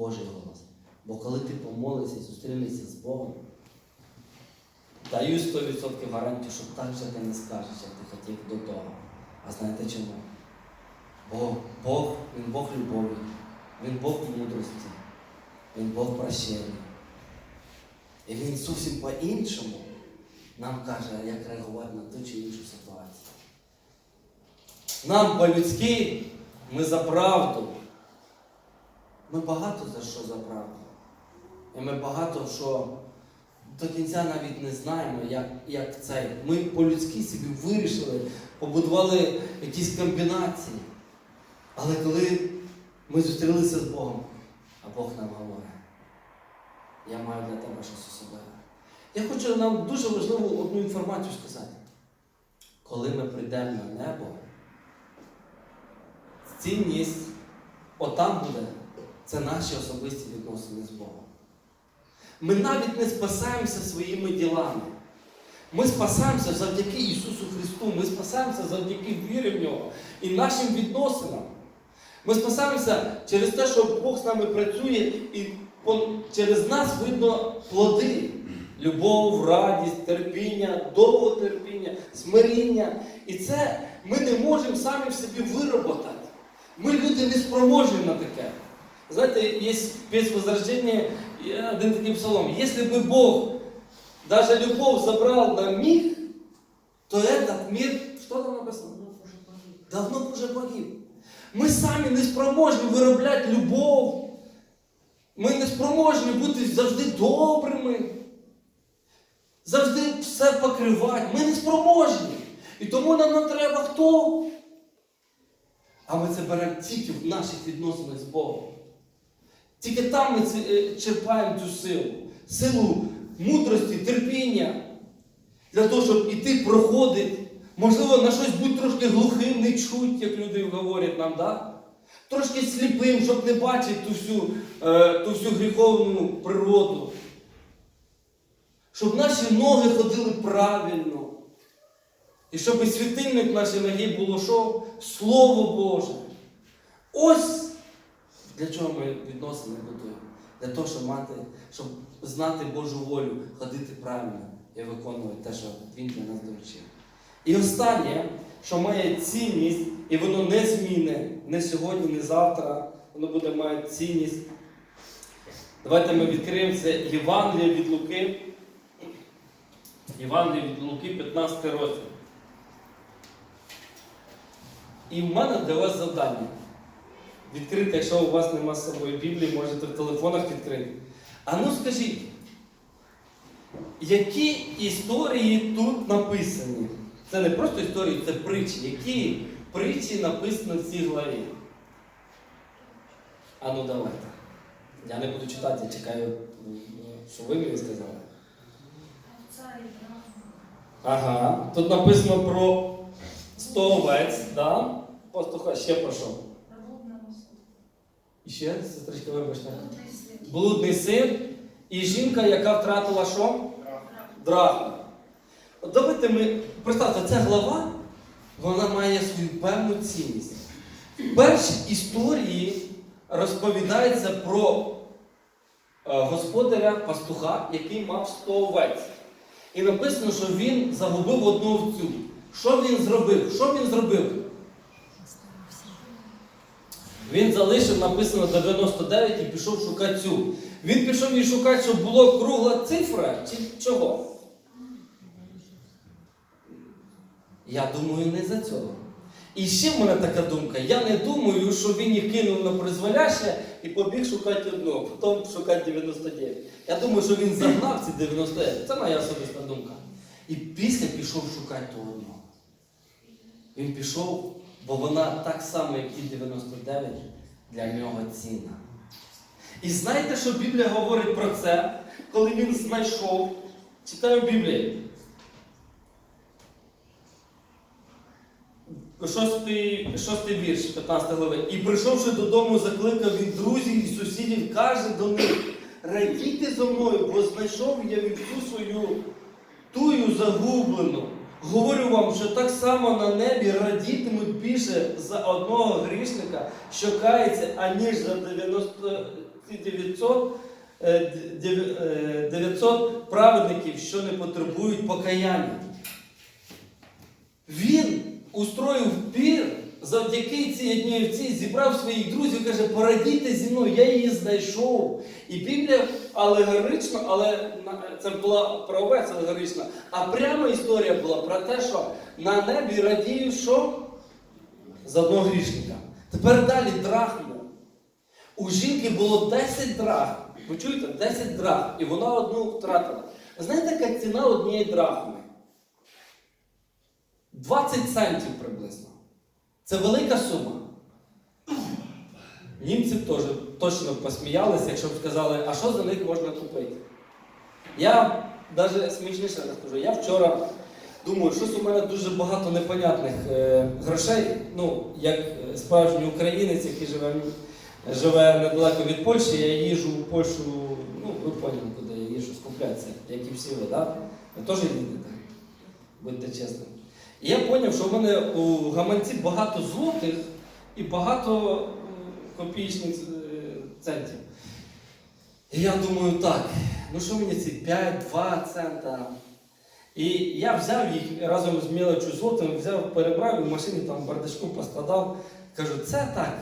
Божий голос. Бо коли ти помолився і зустрінешся з Богом, даю 100% гарантію, що так же ти не скажеш, як ти хотів до того. А знаєте чому? Бо Бог, Він Бог любові, Він Бог мудрості, Він Бог прощення. І Він зовсім по-іншому нам каже, як реагувати на ту чи іншу ситуацію. Нам по-людськи, ми за правду. Ми багато за що за правду. І ми багато що до кінця навіть не знаємо, як, як цей. Ми по-людськи собі вирішили, побудували якісь комбінації. Але коли ми зустрілися з Богом, а Бог нам говорить, я маю для тебе щось особливе. Я хочу нам дуже важливу одну інформацію сказати. Коли ми прийдемо на небо, цінність отам буде, це наші особисті відносини з Богом. Ми навіть не спасаємося своїми ділами. Ми спасаємося завдяки Ісусу Христу, ми спасаємося завдяки вірі в Нього і нашим відносинам. Ми спасаємося через те, що Бог з нами працює, і через нас видно плоди. Любов, радість, терпіння, довготерпіння, смиріння. І це ми не можемо самі в собі вироботати. Ми люди не спроможні на таке. Знаєте, є після Возрождення є один такий псалом. Якщо би Бог даже любов забрал на миг, то этот мир, що там написано? Давно уже погиб. Ми самі не спроможні виробляти любов. Ми не спроможні бути завжди добрими. Завжди все покривати. Ми не спроможні. І тому нам не треба хто. А ми це беремо тільки в наших відносинах з Богом. Тільки там ми е, черпаємо цю силу. Силу мудрості, терпіння. Для того, щоб іти проходити. Можливо, на щось бути трошки глухим, не чуть, як люди говорять нам, да? трошки сліпим, щоб не бачити ту всю, е, ту всю гріховну природу. Щоб наші ноги ходили правильно. І щоб світильник нашої ноги було що? Слово Боже. Ось для чого ми відносини будуємо. Для того, щоб мати, щоб знати Божу волю, ходити правильно і виконувати те, що Він для нас доручив. І останнє, що має цінність, і воно не зміне не сьогодні, не завтра, воно буде мати цінність. Давайте ми відкриємо це Євангеліє від Луки. Євангеліє від Луки, 15 розділ. І в мене для вас завдання. Відкрити, якщо у вас нема з собою Біблії, можете в телефонах відкрити. А ну скажіть, які історії тут написані? Це не просто історії, це притчі. Які притчі написані в цій главі? А ну давайте. Я не буду читати, я чекаю, що ви мені сказали. Ага. Тут написано про 100 овець, да? Пастуха ще про що? Ще, сестричка, вибачте. Блудний син і жінка, яка втратила що? Драхму. От давайте ми. Представте, ця глава, вона має свою певну цінність. В першій історії розповідається про е, господаря пастуха, який мав 100 овець. І написано, що він загубив одну овцю. Що він зробив? Що він зробив? Він залишив, написано 99 і пішов шукати цю. Він пішов її шукати, щоб була кругла цифра чи чого? Я думаю, не за цього. І ще в мене така думка. Я не думаю, що він їх кинув на призволяще і побіг шукати одну, потім шукати 99. Я думаю, що він загнав ці 99. Це моя особиста думка. І після пішов шукати ту одну. Він пішов, бо вона так само, як ті 99, для нього цінна. І знаєте, що Біблія говорить про це, коли він знайшов, читаю Біблію. Шостий, шостий вірш, 15 глави. І прийшовши додому, закликав він друзів і сусідів, каже до них, радійте зо мною, бо знайшов я вівцю свою, тую загублену. Говорю вам, що так само на небі радітимуть більше за одного грішника, що кається, аніж за 90, ті 900, е, е, 900 праведників, що не потребують покаяння. Він устроїв пір завдяки цій одній овці, зібрав своїх друзів, каже, порадійте зі мною, я її знайшов. І Біблія алегорична, але це була про овець алегорична, а прямо історія була про те, що на небі радіють що? з одного грішника. Тепер далі драхму. У жінки було 10 драхм. Ви чуєте? 10 драхм. І вона одну втратила. Знаєте, яка ціна однієї драхми? 20 центів приблизно. Це велика сума. Німці б теж точно посміялися, якщо б сказали, а що за них можна купити? Я навіть смішніше розкажу. Я вчора думаю, щось у мене дуже багато непонятних е, грошей. Ну, як е, справжній українець, який живе, живе недалеко від Польщі, я їжджу в Польщу, ну, ви поняли, куди я їжджу скуплятися, як і всі ви, так? Ви теж їдете? Будьте чесними. І я зрозумів, що в мене у гаманці багато злотих і багато копійчних е, центів. І я думаю, так, ну що мені ці 5-2 цента. І я взяв їх разом з мілочю злотим, взяв, перебрав і в машині там бардачку поскладав. Кажу, це так,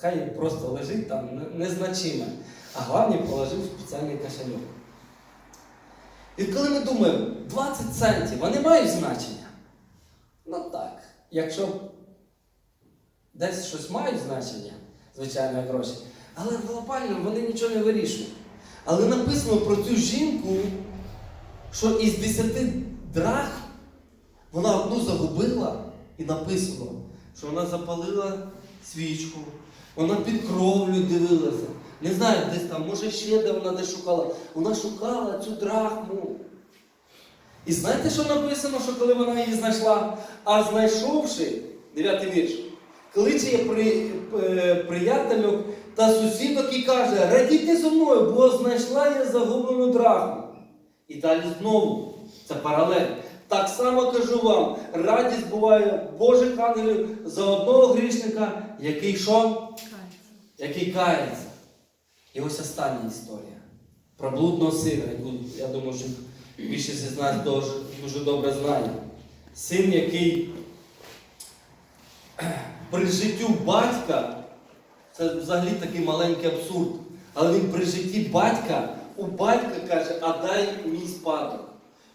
хай просто лежить там незначиме. А головне положив в спеціальний кошельок. І коли ми думаємо, 20 центів, вони мають значення? Ну так. Якщо десь щось мають значення, звичайно, гроші, але глобально вони нічого не вирішують. Але написано про цю жінку, що із 10 драх вона одну загубила і написано, що вона запалила свічку, вона під кровлю дивилася. Не знаю, десь там, може ще де вона десь шукала. Вона шукала цю драхму. І знаєте, що написано, що коли вона її знайшла? А знайшовши, дев'ятий вірш, кличе при, е, приятелю та сусідок і каже, радійте зо мною, бо знайшла я загублену драхму. І далі знову, це паралель. Так само кажу вам, радість буває Божих ангелів за одного грішника, який що? Який кається. І ось остання історія. Про блудного сина, яку, я думаю, що більшість з нас дуже, дуже добре знає. Син, який при життю батька, це взагалі такий маленький абсурд, але він при житті батька у батька каже, а дай мій спадок.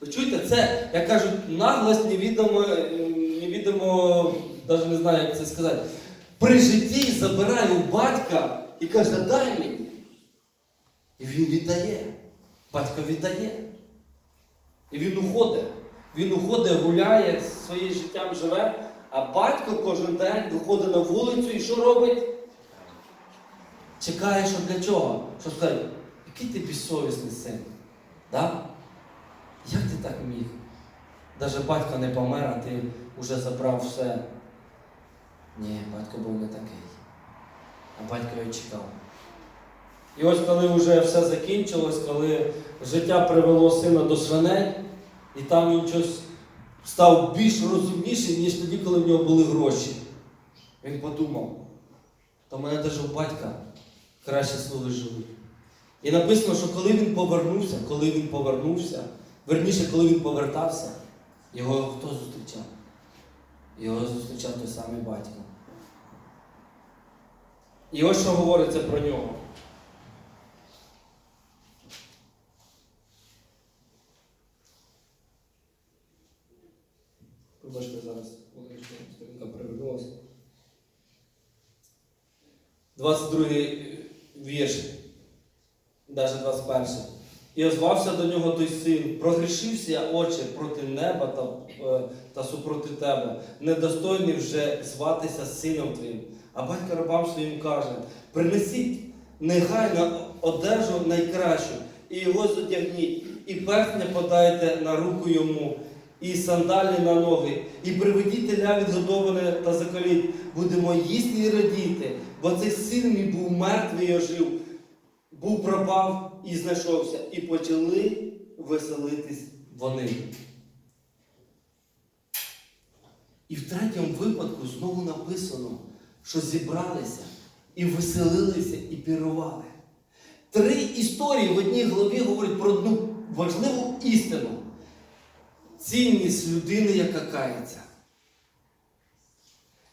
Ви чуєте, це, як кажуть, наглость невідомо, е, невідомо, навіть не знаю, як це сказати. При житті забирає у батька і каже, дай мені. І він віддає. Батько віддає. І він уходить. Він уходить, гуляє, своїм життям живе, а батько кожен день виходить на вулицю і що робить? Чекає, що для чого? Що сказати, який ти безсовісний син? Да? Як ти так міг? Навіть батько не помер, а ти вже забрав все. Ні, батько був не такий. А батько його чекав. І ось коли вже все закінчилось, коли життя привело сина до свиней, і там він щось став більш розумніший, ніж тоді, коли в нього були гроші. Він подумав, то мене навіть у батька краще слуги живуть. І написано, що коли він повернувся, коли він повернувся, верніше, коли він повертався, його хто зустрічав? Його зустрічав той самий батько. І ось що говориться про нього. Вибачте, зараз Олексій, сторінка перевернулася. 22 вірш, навіть 21. І озвався до нього той син, прогрішився отче, проти неба та, е, та супроти тебе, недостойний вже зватися сином твоїм. А батько рабам своїм каже: принесіть негайно одежу найкращу, і його зодягніть, і перстня подайте на руку йому, і сандалі на ноги, і приведіть теля відгодоване та заколіть. Будемо їсти і радіти, бо цей син мій був мертвий і ожив, був пропав і знайшовся. І почали веселитись вони. І в третьому випадку знову написано, що зібралися і веселилися, і пірували. Три історії в одній главі говорять про одну важливу істину. Цінність людини, яка кається.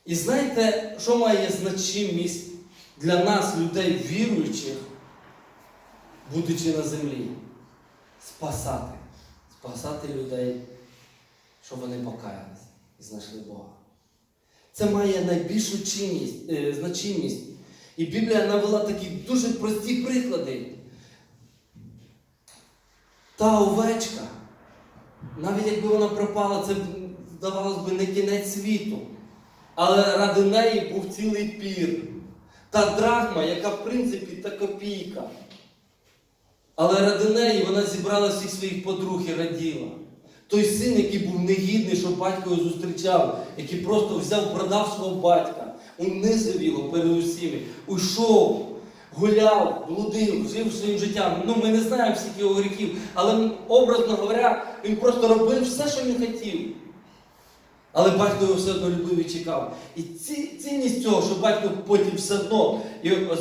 І знаєте, що має значимість для нас, людей віруючих, будучи на землі? Спасати. Спасати людей, щоб вони покаялися і знайшли Бога. Це має найбільшу чинність, е, значимість. І Біблія навела такі дуже прості приклади. Та овечка, навіть якби вона пропала, це здавалось би не кінець світу. Але ради неї був цілий пір. Та драхма, яка в принципі та копійка. Але ради неї вона зібрала всіх своїх подруг і раділа. Той син, який був негідний, що батько його зустрічав, який просто взяв, продав свого батька, унизив його перед усіми, уйшов, гуляв, блудив, жив своїм життям. Ну, ми не знаємо всіх його гріхів, але образно говоря, він просто робив все, що він хотів. Але батько його все одно любив і чекав. І ці, цінність цього, що батько потім все одно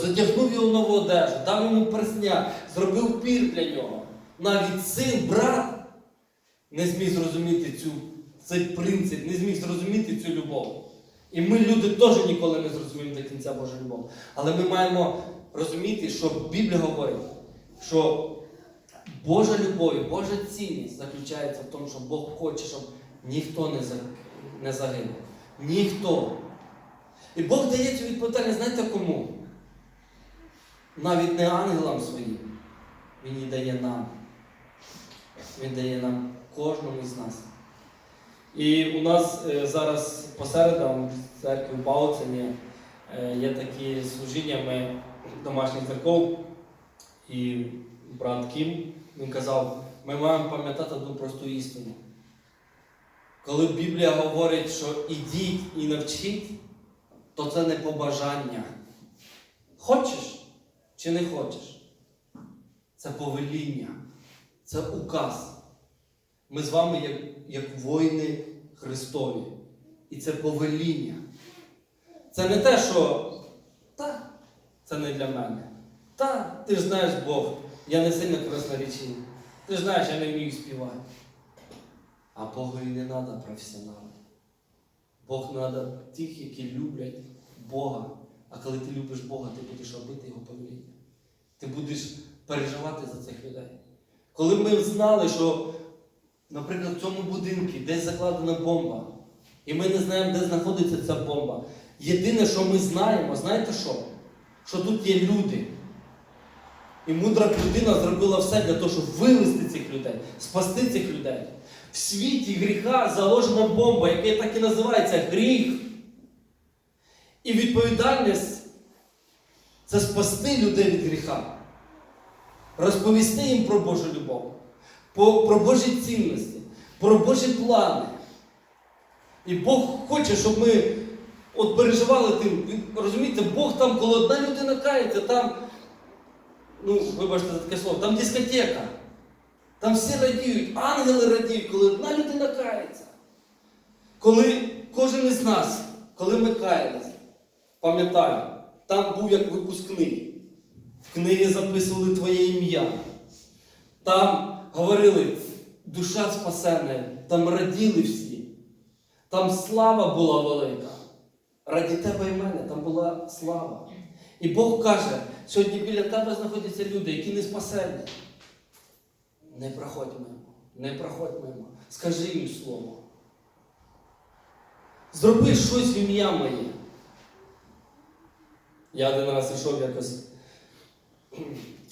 затягнув його нову одежу, дав йому персня, зробив пір для нього. Навіть син, брат, не зміг зрозуміти цю, цей принцип, не зміг зрозуміти цю любов. І ми, люди, теж ніколи не зрозуміємо до кінця Божу любов. Але ми маємо розуміти, що Біблія говорить, що Божа любов Божа цінність заключається в тому, що Бог хоче, щоб ніхто не, загинув. Ніхто. І Бог дає цю відповідальність, знаєте кому? Навіть не ангелам своїм. Він її дає нам. Він дає нам кожному з нас. І у нас е, зараз по середам в церкві в Бауцині е, є такі служіння ми домашніх церков. І брат Кім він казав, ми маємо пам'ятати одну просту істину. Коли Біблія говорить, що ідіть і навчіть, то це не побажання. Хочеш чи не хочеш? Це повеління, це указ. Ми з вами як, як воїни Христові. І це повеління. Це не те, що це не для мене. Та, ти ж знаєш Бог, я не сильно красноречивий. Ти ж знаєш, я не вмію співати. А Богу і не треба професіоналів. Бог треба тих, які люблять Бога. А коли ти любиш Бога, ти будеш робити Його повеління. Ти будеш переживати за цих людей. Коли ми знали, що, наприклад, в цьому будинку десь закладена бомба, і ми не знаємо, де знаходиться ця бомба. Єдине, що ми знаємо, знаєте що? Що тут є люди. І мудра людина зробила все для того, щоб вивести цих людей, спасти цих людей. В світі гріха заложена бомба, яка так і називається гріх. І відповідальність це спасти людей від гріха, розповісти їм про Божу любов, про Божі цінності, про Божі плани. І Бог хоче, щоб ми от переживали тим. Розумієте, Бог там, коли одна людина кається, там, ну, вибачте за таке слово, там дискотека. Там всі радіють, ангели радіють, коли одна людина кається. Коли кожен із нас, коли ми каялися, пам'ятаю, там був як випускний. В книги записували твоє ім'я. Там говорили, душа спасена, там раділи всі. Там слава була велика. Раді тебе і мене, там була слава. І Бог каже, сьогодні біля тебе знаходяться люди, які не спасені. Не проходь мимо, не проходь мимо. Скажи їм слово. Зроби щось в ім'я моє. Я один раз йшов якось,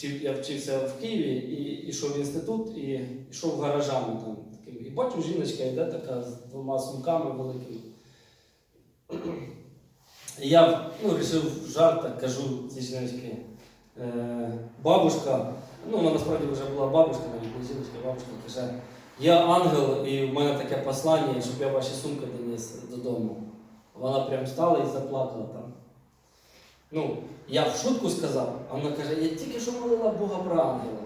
я вчився в Києві і йшов в інститут і йшов гаражами там. І бачу, жіночка йде така з двома сумками великими. Я ну, вирішив жарт, так кажу цій жіночці. Е, бабушка, ну вона насправді вже була бабушка, навіть не бабушка каже, я ангел, і в мене таке послання, щоб я ваші сумки доніс додому. Вона прям встала і заплакала там. Ну, я в шутку сказав, а вона каже, я тільки що молила Бога про ангела.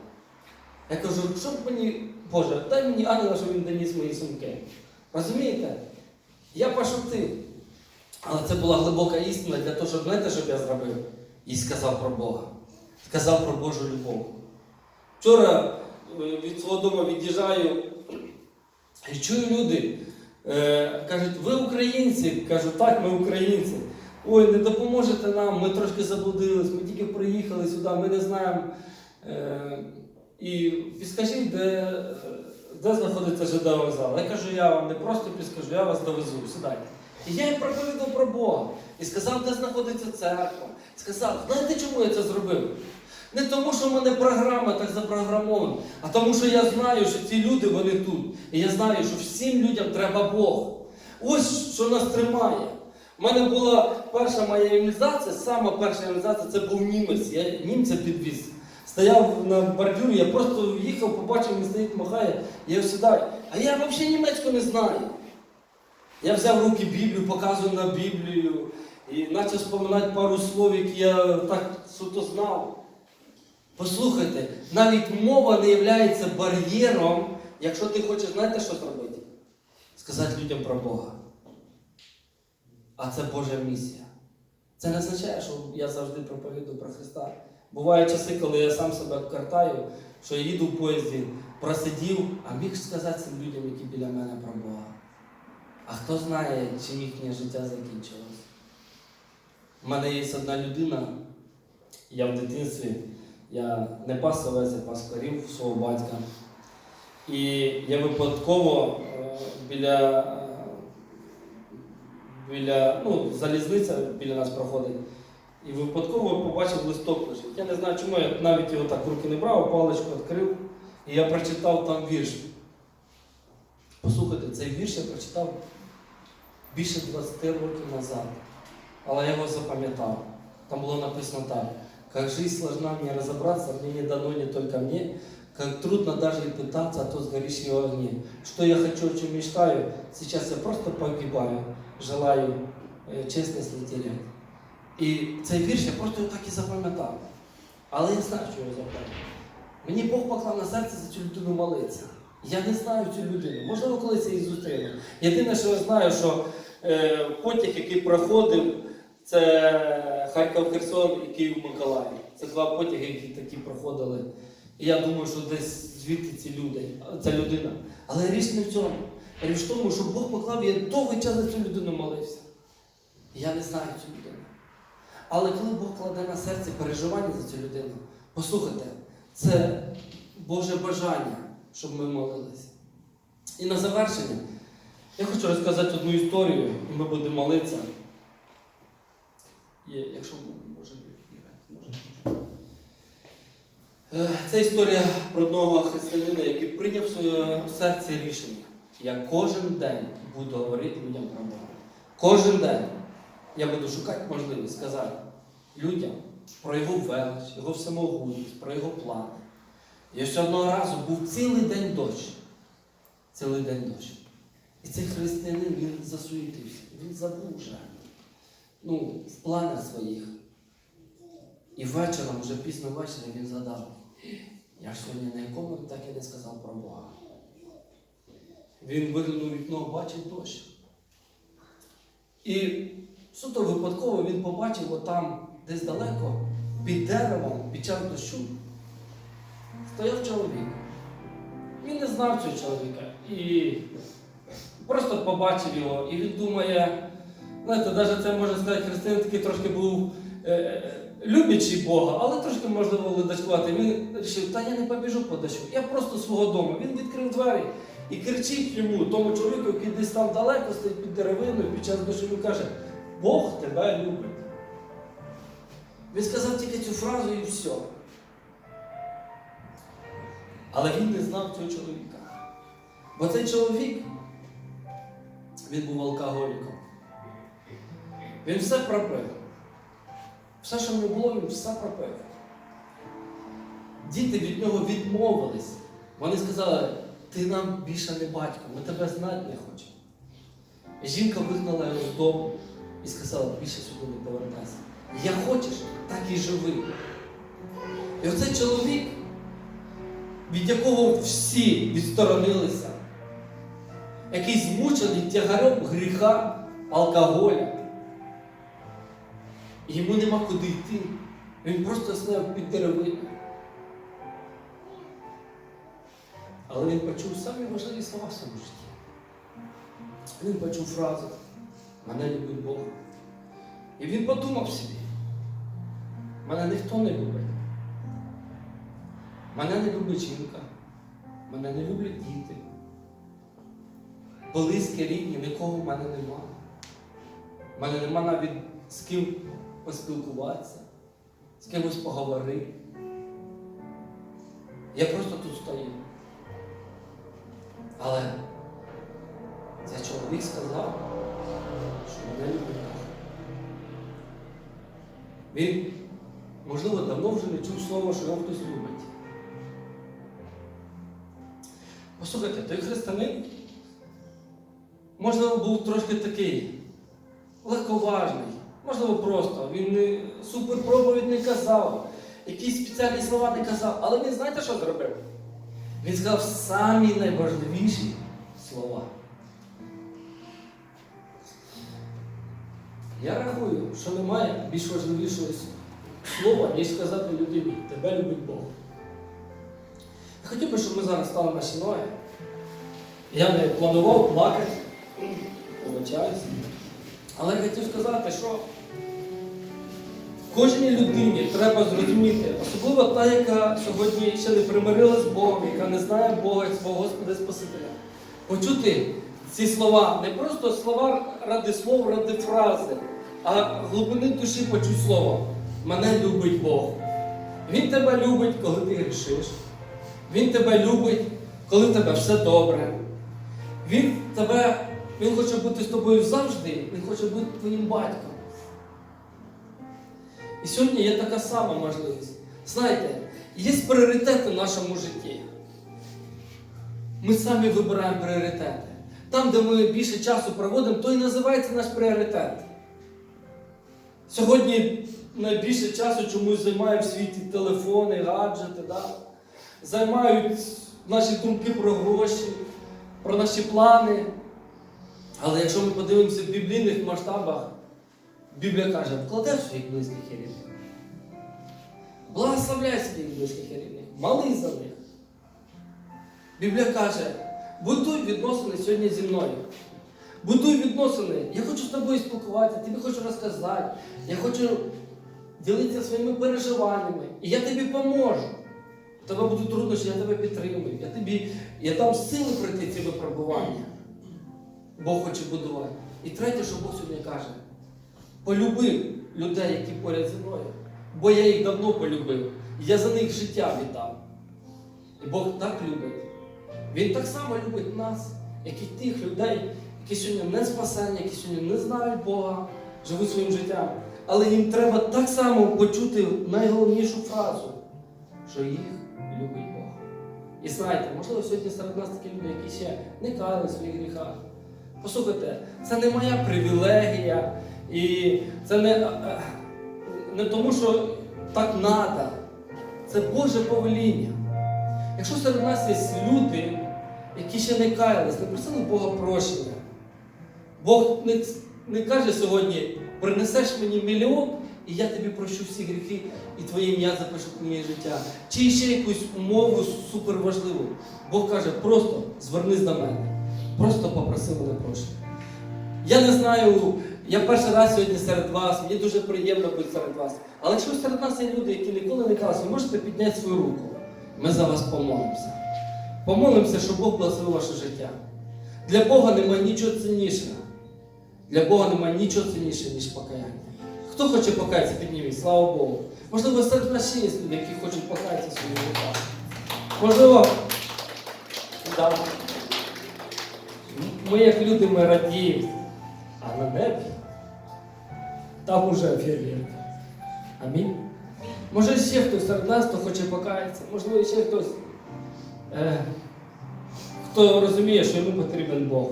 Я кажу, щоб мені, Боже, дай мені ангела, щоб він доніс мої сумки. Розумієте? Я пошутив. Але це була глибока істина для того, щоб знаєте, що я зробив? І сказав про Бога. сказав про Божу любов. Вчора е, від свого дому від'їжджаю і чую люди. Е, кажуть, ви українці? Кажу, так, ми українці. Ой, не допоможете нам, ми трошки заблудились, ми тільки приїхали сюди, ми не знаємо. Е, і підскажіть, де, де знаходиться ЖД вокзал. Я кажу, я вам не просто підскажу, я вас довезу, сідайте. І я їм проповідав про Бога. І сказав, де знаходиться церква. Сказав, знаєте, чому я це зробив? Не тому, що в мене програма так запрограмована, а тому, що я знаю, що ці люди вони тут. І я знаю, що всім людям треба Бог. Ось що нас тримає. У мене була перша моя імунізація, сама перша імунізація це був німець. Я німця підвіз. Стояв на бордюрі, я просто їхав, побачив, він стоїть, махає, я сідаю. А я взагалі німецьку не знаю. Я взяв в руки Біблію, показую на Біблію і почав споминати пару слов, які я так суто знав. Послухайте, навіть мова не є бар'єром, якщо ти хочеш, знаєте, що зробити? Сказати людям про Бога. А це Божа місія. Це не означає, що я завжди проповідую про Христа. Бувають часи, коли я сам себе картаю, що я їду в поїзді, просидів, а міг сказати цим людям, які біля мене про Бога. А хто знає, чим їхнє життя закінчилось? У мене є одна людина, я в дитинстві, я не пас овець, я пас корів свого батька. І я випадково е, біля, е, біля ну, залізниця біля нас проходить. І випадково побачив листок лежить. Я не знаю, чому я навіть його так в руки не брав, паличку відкрив. І я прочитав там вірш. Послухайте, цей вірш я прочитав більше 20 років назад. Але я його запам'ятав. Там було написано так. Как жизнь сложна мне разобраться, мне не дано не только мне, как трудно даже и пытаться, а то сгоришь в огне. Что я хочу, о чем мечтаю, сейчас я просто погибаю, желаю чесність не терять. І цей вірш я просто так і запам'ятав. Але я знаю, що його запам'ятав. Мені Бог поклав на серце за цю людину молитися. Я не знаю цю людину. Можливо, колись я її зустріну. Єдине, що я знаю, що потяг, який проходив, це Харків Херсон і Київ Миколаїв. Це два потяги, які такі проходили. І я думаю, що десь звідти ці люди, ця людина. Але річ не в цьому. Річ в тому, що Бог поклав, я довгий час за цю людину молився. Я не знаю цю людину. Але коли Бог кладе на серці переживання за цю людину, послухайте, це Боже бажання, щоб ми молилися. І на завершення я хочу розказати одну історію, і ми будемо молитися. Є, якщо може, може. Е, Це історія про одного християнина, який прийняв в серце рішення. Я кожен день буду говорити людям про Бога. Кожен день я буду шукати можливість сказати людям про його велич, його всемогутність, про його плани. І ось одного разу був цілий день дощ. Цілий день дощ. І цей християнин він засуетився, він забув вже ну, в планах своїх. І вечором, вже пізно ввечері, він згадав, я ж сьогодні на якому так і не сказав про Бога. Він виглянув вікно, бачив дощ. І суто випадково він побачив отам десь далеко, під деревом, під час дощу, стояв чоловік. Він не знав цього чоловіка. І просто побачив його, і він думає, знаєте, навіть це можна сказати, християнин такий трошки був е, е, любячий Бога, але трошки можливо ледачкувати. Він вирішив, та я не побіжу по дощу, я просто свого дому. Він відкрив двері і кричить йому, тому чоловіку, який десь там далеко стоїть під деревиною, під час дощу, він каже, Бог тебе любить. Він сказав тільки цю фразу і все. Але він не знав цього чоловіка. Бо цей чоловік, він був алкоголіком. Він все пропив. Все, що нього було, він все пропив. Діти від нього відмовились. Вони сказали, ти нам більше не батько, ми тебе знати не хочемо. Жінка вигнала його з дому і сказала, більше сюди не повертайся. Я хочеш, так і живи. І оцей чоловік, від якого всі відсторонилися, який змучений тягарем гріха, алкоголя. Йому нема куди йти. Він просто стояв під деревиною. Але він почув самі важливі слова в своєму житті. Він почув фразу Мене любить Бог. І він подумав собі, мене ніхто не любить. Мене не любить жінка, мене не люблять діти. Близькі рідні, нікого в мене нема. У мене нема навіть з ким поспілкуватися, з кимось поговорити. Я просто тут стою. Але цей чоловік сказав, що мене любить Він, можливо, давно вже не чув слова, що його хтось любить. Послухайте, той християнин, можливо, був трошки такий легковажний, можливо, просто. Він не суперпроповідь не казав, якісь спеціальні слова не казав. Але він знаєте, що зробив? Він сказав самі найважливіші слова. Я рахую, що немає більш важливішого слова, ніж сказати людині, тебе любить Бог. Хотів би, щоб ми зараз стали наші ноги. Я не планував плакати, вибачаюся. Але я хотів сказати, що кожній людині треба зрозуміти, особливо та, яка сьогодні ще не примирила з Богом, яка не знає Бога як свого Господа Спасителя. Почути ці слова, не просто слова ради слов, ради фрази, а глибини душі почуть слово. Мене любить Бог. Він тебе любить, коли ти грішиш. Він тебе любить, коли тебе все добре. Він тебе, він хоче бути з тобою завжди, він хоче бути твоїм батьком. І сьогодні є така сама можливість. Знаєте, є пріоритети в нашому житті. Ми самі вибираємо пріоритети. Там, де ми більше часу проводимо, то і називається наш пріоритет. Сьогодні найбільше часу чомусь займають в світі телефони, гаджети, да? займають наші думки про гроші, про наші плани. Але якщо ми подивимося в біблійних масштабах, Біблія каже, вкладай своїх близьких і рідних. Благословляй своїх близьких і рідних, моли за них. Біблія каже, будуй відносини сьогодні зі мною. Будуй відносини. Я хочу з тобою спілкуватися, тобі хочу розказати. Я хочу ділитися своїми переживаннями. І я тобі поможу. Тебе будуть труднощі, я тебе підтримую. Я тобі я дам сили пройти ці випробування. Бог хоче будувати. І третє, що Бог сьогодні каже, полюби людей, які поряд зі мною. Бо я їх давно полюбив. Я за них життя віддав. І Бог так любить. Він так само любить нас, як і тих людей, які сьогодні не спасені, які сьогодні не знають Бога, живуть своїм життям. Але їм треба так само почути найголовнішу фразу, що їх любить Бог. І знаєте, можливо, сьогодні серед нас такі люди, які ще не каяли в своїх гріхах. Послухайте, це не моя привілегія, і це не, е, не тому, що так треба. Це Боже повеління. Якщо серед нас є люди, які ще не каялись, не просили Бога прощення, Бог не, не каже сьогодні, принесеш мені мільйон, і я тобі прощу всі гріхи, і твоє ім'я запишу в моє життя. Чи ще якусь умову суперважливу. Бог каже, просто звернись до мене. Просто попроси мене прощення. Я не знаю, я перший раз сьогодні серед вас, мені дуже приємно бути серед вас. Але якщо серед нас є люди, які ніколи не казали, ви можете підняти свою руку. Ми за вас помолимося. Помолимося, щоб Бог благословив ваше життя. Для Бога немає нічого ціннішого. Для Бога немає нічого ціннішого, ніж покаяння. Хто хоче покаятися, підніміть, слава Богу. Можливо, серед нас є люди, які хочуть покаятися в своїх руках. Можливо, да. Ми як люди ми радіємо, а на небі там уже фейерверк. Амінь. Може ще хтось серед нас, хто хоче покаятися, можливо, ще хтось, е, хто розуміє, що йому потрібен Бог.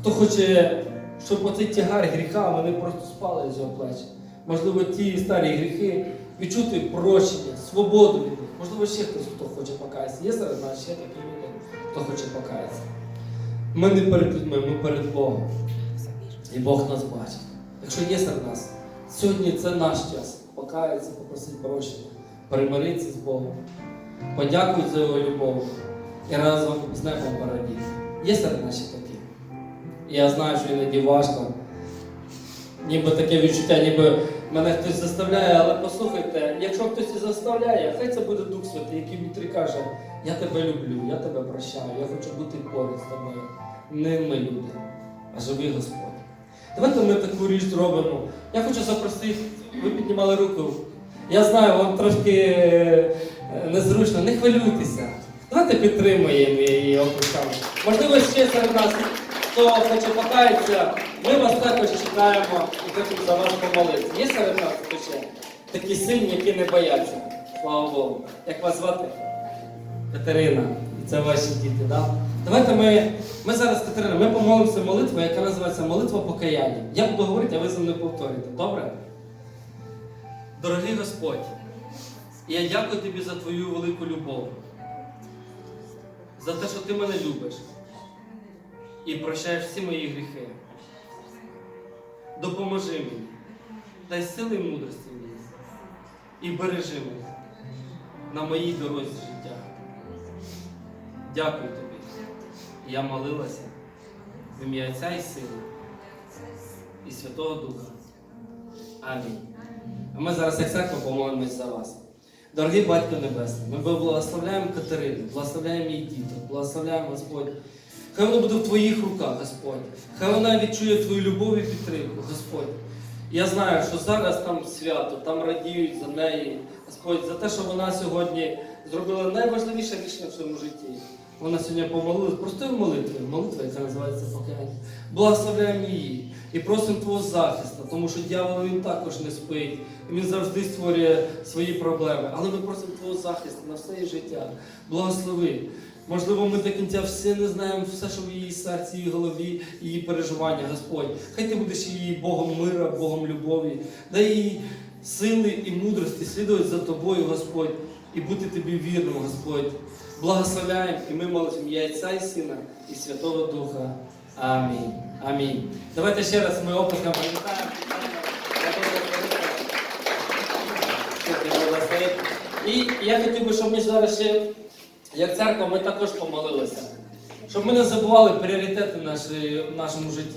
Хто хоче, щоб оцей тягар гріха, вони просто спали з його плеч. Можливо, ті старі гріхи відчути прощення, свободу від них. Можливо, ще хтось, хто хоче покаятися. Є серед нас ще такі люди, хто хоче покаятися. Ми не перед людьми, ми перед Богом. І Бог нас бачить. Якщо є серед нас, сьогодні це наш час покаятися. попросити прощення, примиритися з Богом, подякують за його любов і разом з небом порадіти. Є серед наші такі. Я знаю, що іноді важко. Ніби таке відчуття, ніби мене хтось заставляє, але послухайте, якщо хтось і заставляє, хай це буде Дух Святий, який внутрі каже, я тебе люблю, я тебе прощаю, я хочу бути поруч з тобою. Не ми люди, а живий Господь. Давайте ми таку річ зробимо. Я хочу запросити, ви піднімали руку. Я знаю, вам трошки е, незручно, не хвилюйтеся. Давайте підтримуємо її описами. Можливо, ще серед нас, хто хоче покаятися, ми вас також чекаємо і хочемо за вас помолитися. Є серед нас хто ще такі сильні, які не бояться. Слава Богу. Як вас звати? Катерина. Це ваші діти? Да? Давайте ми, ми зараз, Катерина, ми помолимося молитвою, яка називається молитва покаяння. Я буду говорити, а ви за мною повторюєте. Добре? Дорогий Господь, я дякую тобі за твою велику любов, за те, що ти мене любиш і прощаєш всі мої гріхи. Допоможи мені, дай сили і мудрості мені і бережи мене на моїй дорозі життя. Дякую тобі. Я молилася в ім'я Отця і Сина і Святого Духа. Амінь. А ми зараз, як церква, помолимось за вас. Дорогий Батько Небесний, ми благословляємо Катерину, благословляємо її діток, благословляємо Господь. Хай воно буде в Твоїх руках, Господь. Хай вона відчує Твою любов і підтримку, Господь. Я знаю, що зараз там свято, там радіють за неї, Господь, за те, що вона сьогодні зробила найважливіше рішення в своєму житті. Вона сьогодні помолилась простою молитвою, молитва, яка називається покаяння. Благословляємо її і просимо Твого захисту, тому що дьявол він також не спить. Він завжди створює свої проблеми. Але ми просимо Твого захисту на все її життя. Благослови. Можливо, ми до кінця все не знаємо, все, що в її серці, її голові, її переживання, Господь. Хай ти будеш її Богом мира, Богом любові. Дай їй сили і мудрості слідувати за тобою, Господь, і бути тобі вірним, Господь. Благословляємо, і ми молимо Отця і Сина і Святого Духа. Амінь. Амінь. Давайте ще раз ми оплеском привітаємо. І я хотів би, щоб ми зараз ще, як церква, ми також помолилися. Щоб ми не забували пріоритети в нашому житті.